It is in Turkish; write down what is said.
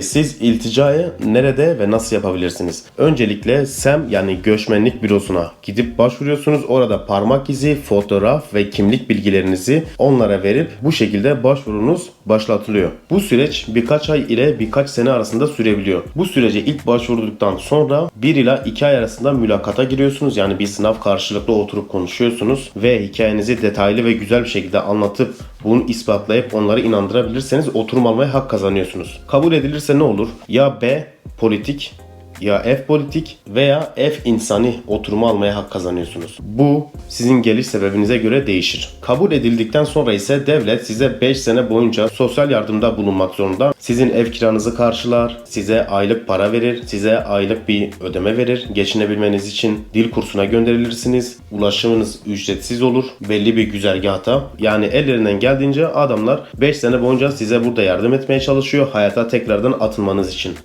Siz ilticayı nerede ve nasıl yapabilirsiniz? Öncelikle SEM yani göçmenlik bürosuna gidip başvuruyorsunuz. Orada parmak izi, fotoğraf ve kimlik bilgilerinizi onlara verip bu şekilde başvurunuz başlatılıyor. Bu süreç birkaç ay ile birkaç sene arasında sürebiliyor. Bu sürece ilk başvurduktan sonra 1 ila 2 ay arasında mülakata giriyorsunuz. Yani bir sınav karşılıklı oturup konuşuyorsunuz ve hikayenizi detaylı ve güzel bir şekilde anlatıp bunu ispatlayıp onları inandırabilirseniz oturum almaya hak kazanıyorsunuz. Kabul edilirse ne olur? Ya B politik ya F politik veya F insani oturumu almaya hak kazanıyorsunuz. Bu sizin geliş sebebinize göre değişir. Kabul edildikten sonra ise devlet size 5 sene boyunca sosyal yardımda bulunmak zorunda. Sizin ev kiranızı karşılar, size aylık para verir, size aylık bir ödeme verir. Geçinebilmeniz için dil kursuna gönderilirsiniz. Ulaşımınız ücretsiz olur belli bir güzergahta. Yani ellerinden geldiğince adamlar 5 sene boyunca size burada yardım etmeye çalışıyor hayata tekrardan atılmanız için.